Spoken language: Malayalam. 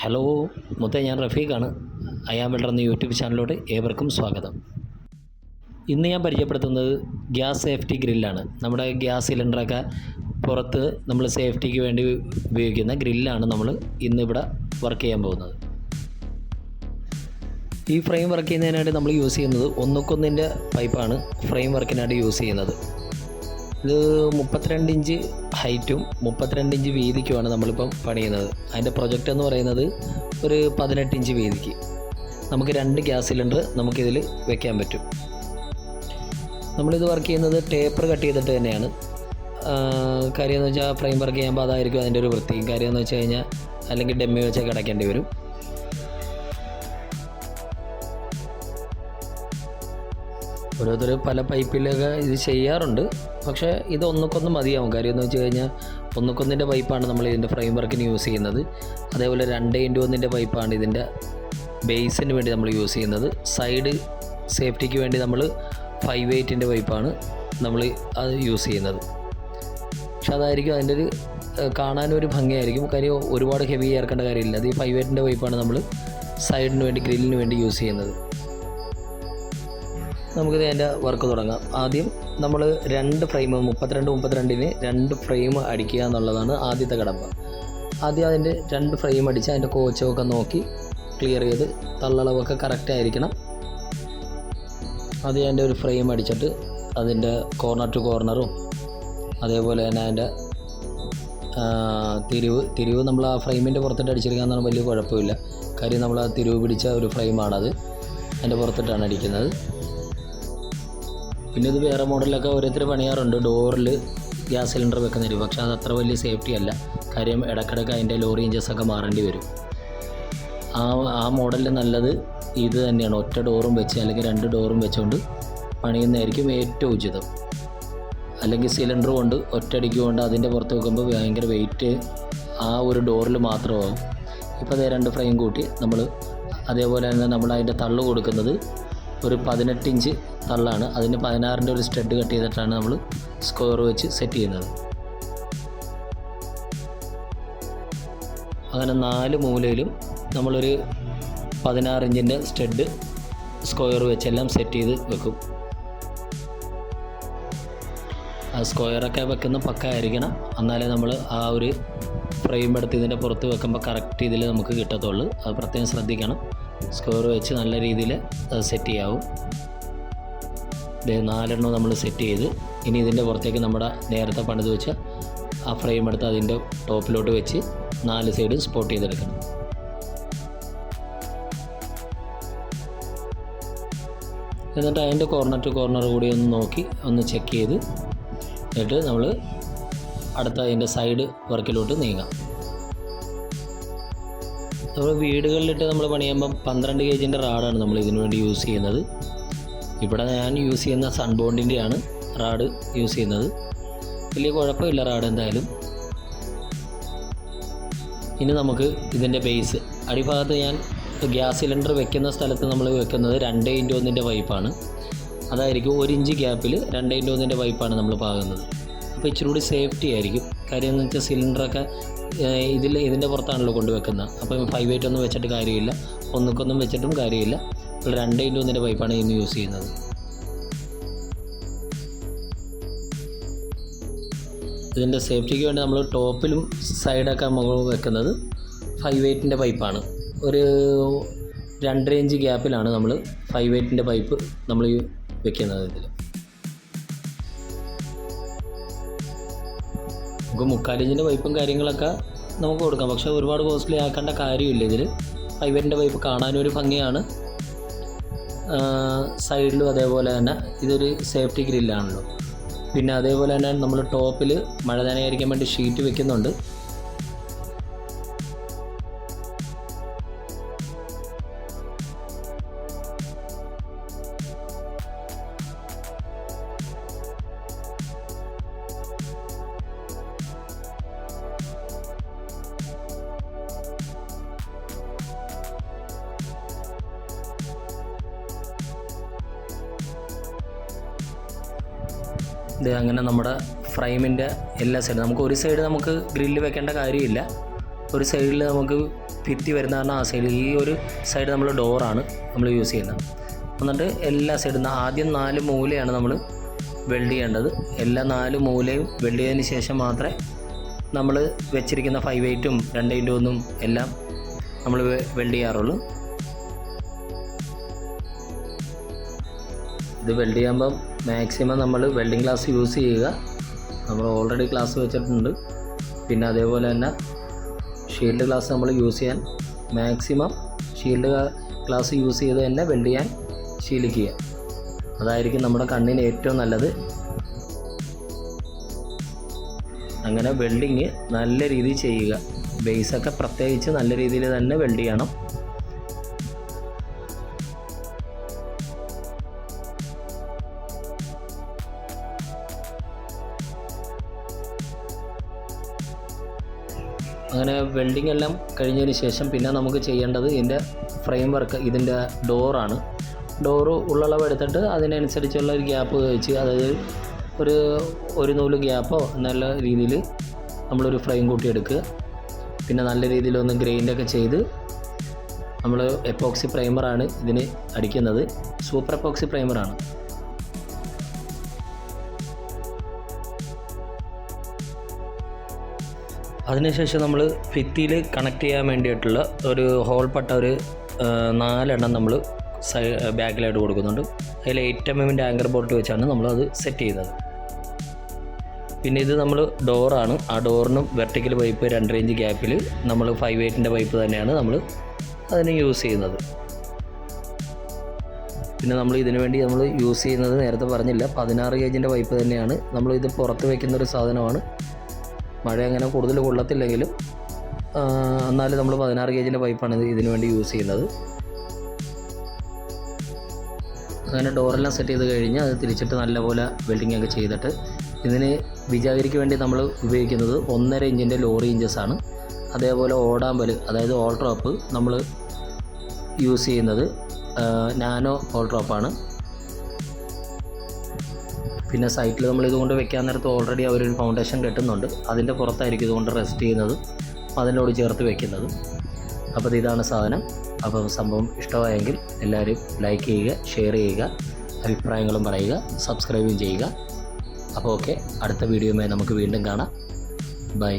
ഹലോ മുത്തേ ഞാൻ റഫീഖാണ്. അയാം വെൽഡർ എന്ന യൂട്യൂബ് ചാനലിലോട്ട് ഏവർക്കും സ്വാഗതം. ഇന്ന് ഞാൻ പരിചയപ്പെടുത്തുന്നത് ഗ്യാസ് സേഫ്റ്റി ഗ്രില്ലാണ്. നമ്മുടെ ഗ്യാസ് സിലിണ്ടറൊക്കെ പുറത്ത് നമ്മൾ സേഫ്റ്റിക്ക് വേണ്ടി ഉപയോഗിക്കുന്ന ഗ്രില്ലാണ് നമ്മൾ ഇന്നിവിടെ വർക്ക് ചെയ്യാൻ പോകുന്നത്. ഈ ഫ്രെയിം വർക്ക് ചെയ്യുന്നതിനായിട്ട് നമ്മൾ യൂസ് ചെയ്യുന്നത് ഒന്നുക്കൊന്നിന്റെ പൈപ്പാണ് ഫ്രെയിം വർക്കിനായിട്ട് യൂസ് ചെയ്യുന്നത്. ഇത് മുപ്പത്തിരണ്ട് ഇഞ്ച് ഹൈറ്റും മുപ്പത്തിരണ്ട് ഇഞ്ച് വീതിക്കുമാണ് നമ്മളിപ്പം പണിയുന്നത്. അതിന്റെ പ്രൊജക്റ്റ് എന്ന് പറയുന്നത് ഒരു പതിനെട്ട് ഇഞ്ച് വീതിക്ക്. നമുക്ക് രണ്ട് ഗ്യാസ് സിലിണ്ടർ നമുക്കിതിൽ വെക്കാൻ പറ്റും. നമ്മളിത് വർക്ക് ചെയ്യുന്നത് ടേപ്പർ കട്ട് ചെയ്തിട്ട് തന്നെയാണ്. കാര്യം എന്ന് വെച്ചാൽ ഫ്രെയിം വർക്ക് ചെയ്യുമ്പോൾ അതായിരിക്കും അതിന്റെ ഒരു വൃത്തിയും കാര്യം എന്ന് വെച്ച് കഴിഞ്ഞാൽ അല്ലെങ്കിൽ ഡെമ്മി വെച്ചൊക്കെ അടയ്ക്കേണ്ടി വരും. ഓരോരുത്തർ പല പൈപ്പിലൊക്കെ ഇത് ചെയ്യാറുണ്ട്. പക്ഷേ ഇത് ഒന്നുക്കൊന്ന് മതിയാവും. കാര്യം എന്ന് വെച്ച് കഴിഞ്ഞാൽ ഒന്നുക്കൊന്നിന്റെ പൈപ്പാണ് നമ്മൾ ഇതിന്റെ ഫ്രെയിം വർക്കിന് യൂസ് ചെയ്യുന്നത്. അതേപോലെ രണ്ട് ഇന്റു ഒന്നിന്റെ പൈപ്പാണ് ഇതിന്റെ ബേസിന് വേണ്ടി നമ്മൾ യൂസ് ചെയ്യുന്നത്. സൈഡ് സേഫ്റ്റിക്ക് വേണ്ടി നമ്മൾ ഫൈവ് എയ്റ്റിന്റെ പൈപ്പാണ് നമ്മൾ അത് യൂസ് ചെയ്യുന്നത്. പക്ഷെ അതായിരിക്കും അതിന്റെ ഒരു കാണാനൊരു ഭംഗിയായിരിക്കും. കാര്യം ഒരുപാട് ഹെവി ചേർക്കേണ്ട കാര്യമില്ല. അത് ഈ ഫൈവ് എയ്റ്റിന്റെ പൈപ്പാണ് നമ്മൾ സൈഡിന് വേണ്ടി ഗ്രില്ലിന് വേണ്ടി യൂസ് ചെയ്യുന്നത്. നമുക്കിത് അതിന്റെ വർക്ക് തുടങ്ങാം. ആദ്യം നമ്മൾ രണ്ട് ഫ്രെയിം മുപ്പത്തിരണ്ട് മുപ്പത്തിരണ്ടിന് രണ്ട് ഫ്രെയിം അടിക്കുക എന്നുള്ളതാണ് ആദ്യത്തെ കടമ്പ. ആദ്യം അതിന്റെ രണ്ട് ഫ്രെയിം അടിച്ച് അതിന്റെ കോച്ചൊക്കെ നോക്കി ക്ലിയർ ചെയ്ത് തള്ളളവൊക്കെ കറക്റ്റ് ആയിരിക്കണം. ആദ്യം അതിന്റെ ഒരു ഫ്രെയിം അടിച്ചിട്ട് അതിന്റെ കോർണർ ടു കോർണറും അതേപോലെ തന്നെ അതിന്റെ തിരിവ് തിരിവ് നമ്മൾ ആ ഫ്രെയിമിന്റെ പുറത്തിട്ട് അടിച്ചിരിക്കാന്നാണ് വലിയ കുഴപ്പമില്ല. കാര്യം നമ്മൾ ആ തിരിവ് പിടിച്ച ഒരു ഫ്രെയിമാണത് അതിന്റെ പുറത്തിട്ടാണ് അടിക്കുന്നത്. പിന്നെ ഇത് വേറെ മോഡലൊക്കെ ഓരോരുത്തർ പണിയാറുണ്ട്. ഡോറിൽ ഗ്യാസ് സിലിണ്ടർ വെക്കുന്ന രീതി പക്ഷേ അത് അത്ര വലിയ സേഫ്റ്റി അല്ല. കാര്യം ഇടക്കിടക്ക് അതിന്റെ ലോറി ഇഞ്ചസൊക്കെ മാറേണ്ടി വരും. ആ ആ മോഡലിൽ നല്ലത് ഇത് തന്നെയാണ്. ഒറ്റ ഡോറും വെച്ച് അല്ലെങ്കിൽ രണ്ട് ഡോറും വെച്ചുകൊണ്ട് പണിയുന്നതായിരിക്കും ഏറ്റവും ഉചിതം. അല്ലെങ്കിൽ സിലിണ്ടർ കൊണ്ട് ഒറ്റയടിക്ക് കൊണ്ട് അതിന്റെ പുറത്ത് വെക്കുമ്പോൾ ഭയങ്കര വെയിറ്റ് ആ ഒരു ഡോറിൽ മാത്രമാവും. ഇപ്പോൾ അതേ രണ്ട് ഫ്രെയിം കൂട്ടി നമ്മൾ അതേപോലെ തന്നെ നമ്മൾ അതിന്റെ തള്ളു കൊടുക്കുന്നത് ഒരു പതിനെട്ട് ഇഞ്ച് തള്ളാണ്. അതിന് പതിനാറിന്റെ ഒരു സ്റ്റഡ് കട്ട് ചെയ്തിട്ടാണ് നമ്മൾ സ്ക്വയർ വെച്ച് സെറ്റ് ചെയ്യുന്നത്. അങ്ങനെ നാല് മൂലയിലും നമ്മളൊരു പതിനാറ് ഇഞ്ചിന്റെ സ്റ്റഡ് സ്ക്വയർ വെച്ചെല്ലാം സെറ്റ് ചെയ്ത് വെക്കും. ആ സ്ക്വയറൊക്കെ വെക്കുന്ന പക്ക ആയിരിക്കണം. എന്നാലേ നമ്മൾ ആ ഒരു ഫ്രെയിം എടുത്ത് ഇതിന്റെ പുറത്ത് വെക്കുമ്പോൾ കറക്റ്റ് ഇതിൽ നമുക്ക് കിട്ടത്തുള്ളൂ. അത് പ്രത്യേകം ശ്രദ്ധിക്കണം. സ്ക്വയർ വെച്ച് നല്ല രീതിയിൽ സെറ്റ് ചെയ്യാവും. ദേ നാലെണ്ണം നമ്മൾ സെറ്റ് ചെയ്ത്. ഇനി ഇതിന്റെ പുറത്തേക്ക് നമ്മുടെ നേരത്തെ പണിത് വെച്ച ആ ഫ്രെയിം എടുത്ത് അതിന്റെ ടോപ്പിലോട്ട് വെച്ച് നാല് സൈഡും സ്പോട്ട് ചെയ്തെടുക്കണം. എന്നിട്ട് അതിന്റെ കോർണർ ടു കോർണർ കൂടി ഒന്ന് നോക്കി ഒന്ന് ചെക്ക് ചെയ്ത് എന്നിട്ട് നമ്മൾ അടുത്ത അതിന്റെ സൈഡ് വർക്കിലോട്ട് നീങ്ങാം. നമ്മൾ വീടുകളിലിട്ട് നമ്മൾ പണിയുമ്പം പന്ത്രണ്ട് കേജിന്റെ റാഡാണ് നമ്മൾ ഇതിനു വേണ്ടി യൂസ് ചെയ്യുന്നത്. ഇവിടെ ഞാൻ യൂസ് ചെയ്യുന്ന സൺബോണ്ടിന്റെയാണ് റാഡ് യൂസ് ചെയ്യുന്നത്. വലിയ കുഴപ്പമില്ല റാഡ് എന്തായാലും. ഇനി നമുക്ക് ഇതിന്റെ ബേസ് അടിഭാഗത്ത് ഞാൻ ഗ്യാസ് സിലിണ്ടർ വെക്കുന്ന സ്ഥലത്ത് നമ്മൾ വെക്കുന്നത് രണ്ട് ഇന്റു ഒന്നിന്റെ പൈപ്പാണ് അതായിരിക്കും ഒരു ഇഞ്ച് ഗ്യാപ്പിൽ രണ്ട് ഇന്റു ഒന്നിന്റെ പൈപ്പാണ് നമ്മൾ പാകുന്നത്. അപ്പോൾ ഇച്ചിരി കൂടി സേഫ്റ്റി ആയിരിക്കും. കാര്യം എന്ന് വെച്ചാൽ സിലിണ്ടറൊക്കെ ഇതിൽ ഇതിന്റെ പുറത്താണല്ലോ കൊണ്ടുവെക്കുന്നത് അപ്പം ഫൈവ് എയ്റ്റ് ഒന്നും വെച്ചിട്ട് കാര്യമില്ല. ഒന്നുക്കൊന്നും വെച്ചിട്ടും കാര്യമില്ല. ഇപ്പോൾ രണ്ട് ഇന്റു ഒന്നിന്റെ പൈപ്പാണ് ഇന്ന് യൂസ് ചെയ്യുന്നത്. ഇതിന്റെ സേഫ്റ്റിക്ക് വേണ്ടി നമ്മൾ ടോപ്പിലും സൈഡൊക്കെ നമ്മൾ വെക്കുന്നത് ഫൈവ് എയ്റ്റിന്റെ പൈപ്പാണ്. ഒരു രണ്ടര ഇഞ്ച് ഗ്യാപ്പിലാണ് നമ്മൾ ഫൈവ് എയ്റ്റിന്റെ പൈപ്പ് നമ്മൾ വെക്കുന്നത് ഇതിൽ. നമുക്ക് മുക്കാലിഞ്ചിന്റെ പൈപ്പും കാര്യങ്ങളൊക്കെ നമുക്ക് കൊടുക്കാം. പക്ഷേ ഒരുപാട് കോസ്റ്റ്ലി ആക്കേണ്ട കാര്യമില്ല ഇതിൽ. ഫൈവ് എയ്റ്റിന്റെ പൈപ്പ് കാണാനൊരു ഭംഗിയാണ്. സൈഡിലും അതേപോലെ തന്നെ ഇതൊരു സേഫ്റ്റി ഗ്രില്ലാണല്ലോ. പിന്നെ അതേപോലെ തന്നെ നമ്മൾ ടോപ്പിൽ മഴ നനയായിരിക്കാൻ വേണ്ടി ഷീറ്റ് വെക്കുന്നുണ്ട്. ഇത് അങ്ങനെ നമ്മുടെ ഫ്രെയിമിന്റെ എല്ലാ സൈഡും നമുക്ക് ഒരു സൈഡ് നമുക്ക് ഗ്രില്ല് വെക്കേണ്ട കാര്യമില്ല. ഒരു സൈഡിൽ നമുക്ക് ഭിത്തി വരുന്ന കാരണം ആ സൈഡിൽ ഈ ഒരു സൈഡ് നമ്മൾ ഡോറാണ് നമ്മൾ യൂസ് ചെയ്യുന്നത്. എന്നിട്ട് എല്ലാ സൈഡിൽ നിന്ന് ആദ്യം നാല് മൂലയാണ് നമ്മൾ വെൽഡ് ചെയ്യേണ്ടത്. എല്ലാ നാല് മൂലയും വെൽഡ് ചെയ്തതിന് ശേഷം മാത്രമേ നമ്മൾ വെച്ചിരിക്കുന്ന ഫൈവ് എയ്റ്റും രണ്ട് ഇന്റു ഒന്നും എല്ലാം നമ്മൾ വെൽഡ് ചെയ്യാറുള്ളൂ. ഇത് വെൽഡ് ചെയ്യുമ്പം മാക്സിമം നമ്മൾ വെൽഡിങ് ഗ്ലാസ് യൂസ് ചെയ്യുക. നമ്മൾ ഓൾറെഡി ഗ്ലാസ് വെച്ചിട്ടുണ്ട്. പിന്നെ അതേപോലെ തന്നെ ഷീൽഡ് ഗ്ലാസ് നമ്മൾ യൂസ് ചെയ്യാൻ മാക്സിമം ഷീൽഡ് ഗ്ലാസ് യൂസ് ചെയ്ത് തന്നെ വെൽഡ് ചെയ്യാൻ ശീലിക്കുക. അതായിരിക്കും നമ്മുടെ കണ്ണിന് ഏറ്റവും നല്ലത്. അങ്ങനെ വെൽഡിങ് നല്ല രീതിയിൽ ചെയ്യുക. ബേസൊക്കെ പ്രത്യേകിച്ച് നല്ല രീതിയിൽ തന്നെ വെൽഡ് ചെയ്യണം. അങ്ങനെ വെൽഡിംഗ് എല്ലാം കഴിഞ്ഞതിന് ശേഷം പിന്നെ നമുക്ക് ചെയ്യേണ്ടത് ഇതിന്റെ ഫ്രെയിം വർക്ക് ഇതിന്റെ ഡോറാണ് ഡോറ് ഉള്ളളവ് എടുത്തിട്ട് അതിനനുസരിച്ചുള്ള ഒരു ഗ്യാപ്പ് വെച്ച് അതായത് ഒരു ഒരു നൂൽ ഗ്യാപ്പോ നല്ല രീതിയിൽ നമ്മളൊരു ഫ്രെയിം കൂട്ടിയെടുക്കുക പിന്നെ നല്ല രീതിയിലൊന്ന് ഗ്രൈൻഡൊക്കെ ചെയ്ത് നമ്മൾ എപ്പോക്സി പ്രൈമറാണ് ഇതിന് അടിക്കുന്നത്. സൂപ്പർ എപ്പോക്സി പ്രൈമറാണ് അതിനുശേഷം നമ്മൾ ഭിത്തിയിൽ കണക്ട് ചെയ്യാൻ വേണ്ടിയിട്ടുള്ള ഒരു ഹോൾ പട്ട ഒരു നാലെണ്ണം നമ്മൾ സൈ ബാക്കിലായിട്ട് കൊടുക്കുന്നുണ്ട്. അതിൽ എയ്റ്റ് എം എമ്മിന്റെ ആങ്കർ ബോൾട്ട് വെച്ചാണ് നമ്മളത് സെറ്റ് ചെയ്തത്. പിന്നെ ഇത് നമ്മൾ ഡോറാണ് ആ ഡോറിനും വെർട്ടിക്കൽ പൈപ്പ് രണ്ട് റേഞ്ച് ഗ്യാപ്പിൽ നമ്മൾ ഫൈവ് എയ്റ്റിന്റെ പൈപ്പ് തന്നെയാണ് നമ്മൾ അതിന് യൂസ് ചെയ്യുന്നത്. പിന്നെ നമ്മൾ ഇതിനു വേണ്ടി നമ്മൾ യൂസ് ചെയ്യുന്നത് നേരത്തെ പറഞ്ഞില്ല. പതിനാറ് ഗേജിന്റെ പൈപ്പ് തന്നെയാണ്. നമ്മൾ ഇത് പുറത്ത് വയ്ക്കുന്ന ഒരു സാധനമാണ്. മഴ അങ്ങനെ കൂടുതൽ കൊള്ളത്തില്ലെങ്കിലും എന്നാലും നമ്മൾ പതിനാറ് കെ ജിന്റെ പൈപ്പാണ് ഇത് ഇതിനു വേണ്ടി യൂസ് ചെയ്യുന്നത്. അങ്ങനെ ഡോറെല്ലാം സെറ്റ് ചെയ്ത് കഴിഞ്ഞ് അത് തിരിച്ചിട്ട് നല്ലപോലെ വെൽഡിംഗ് ഒക്കെ ചെയ്തിട്ട് ഇതിന് വിജാഗിരിക്ക് വേണ്ടി നമ്മൾ ഉപയോഗിക്കുന്നത് ഒന്നര ഇഞ്ചിന്റെ ലോറി ഇഞ്ചസ് ആണ്. അതേപോലെ ഓടാമ്പൽ അതായത് ഓൾട്രോപ്പ് നമ്മൾ യൂസ് ചെയ്യുന്നത് നാനോ ഓൾ ഡ്രോപ്പാണ് പിന്നെ സൈറ്റിൽ നമ്മൾ ഇതുകൊണ്ട് വെക്കാൻ നേരത്ത് ഓൾറെഡി അവരൊരു ഫൗണ്ടേഷൻ കെട്ടുന്നുണ്ട്. അതിന്റെ പുറത്തായിരിക്കും ഇതുകൊണ്ട് റെസ്റ്റ് ചെയ്യുന്നത്. അതിനോട് ചേർത്ത് വെക്കുന്നത്. അപ്പോൾ ഇതാണ് സാധനം. അപ്പം സംഭവം ഇഷ്ടമായെങ്കിൽ എല്ലാവരും ലൈക്ക് ചെയ്യുക ഷെയർ ചെയ്യുക അഭിപ്രായങ്ങളും പറയുക സബ്സ്ക്രൈബും ചെയ്യുക. അപ്പോൾ ഓക്കെ അടുത്ത വീഡിയോയുമായി നമുക്ക് വീണ്ടും കാണാം. ബൈ